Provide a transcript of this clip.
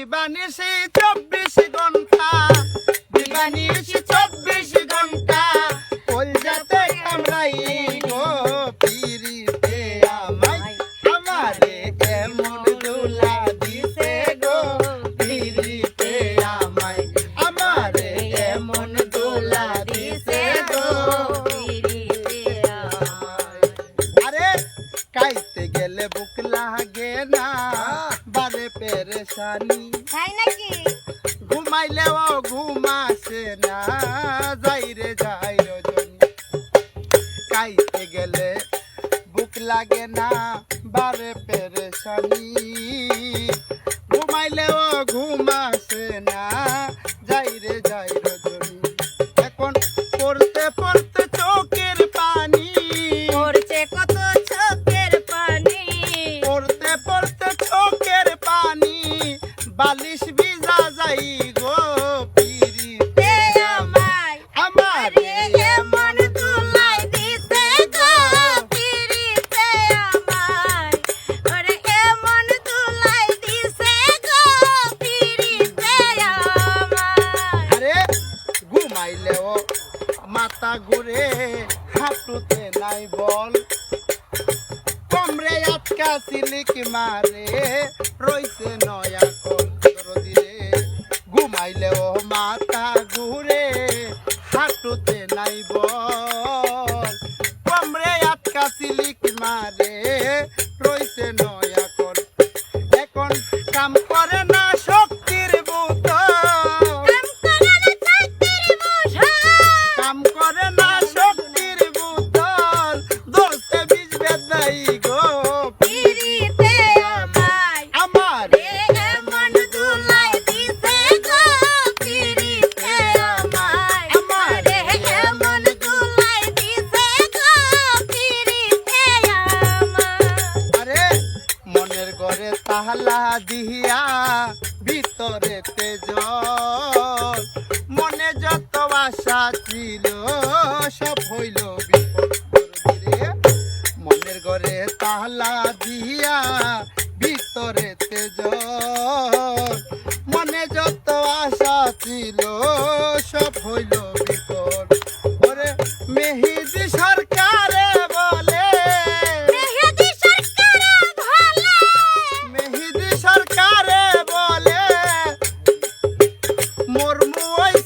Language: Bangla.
দিবানিশি চব্বিশ ঘণ্টা দিবানিশি চব্বিশ ঘণ্টা কলজাতে কামড়াই গো পিরিতে দুলা দিছে গো আমারে এমন দুলা গেলে বুক লাগে না বারে পেরেশানি। তাই নাকি? ঘুমাইলেও ঘুমাসে না যাই রে যাই রজনী কাইতে গেলে বুক লাগে না বারে পেরেশানি। পিরিতে আমায়। আরে ঘুমাইলেও মাথা ঘুরে হাঁটুতে নাই বল। কমরে আটকা সিলিক মারে রইছে নয়া কল। ঘুমাইলেও মাথা ঘুরে হাঁটুতে নাই বল। কমরে আটকা সিলিক মারে ঢালা দিয়া ভিতরেতে জল। মনে যত আশা ছিল, সব হইল মনের ঘরে তাহলা দিয়া ভিতরেতে জল। মনে যত আশা ছিল, সব হইল বিপদ ওরে মেহি Boy.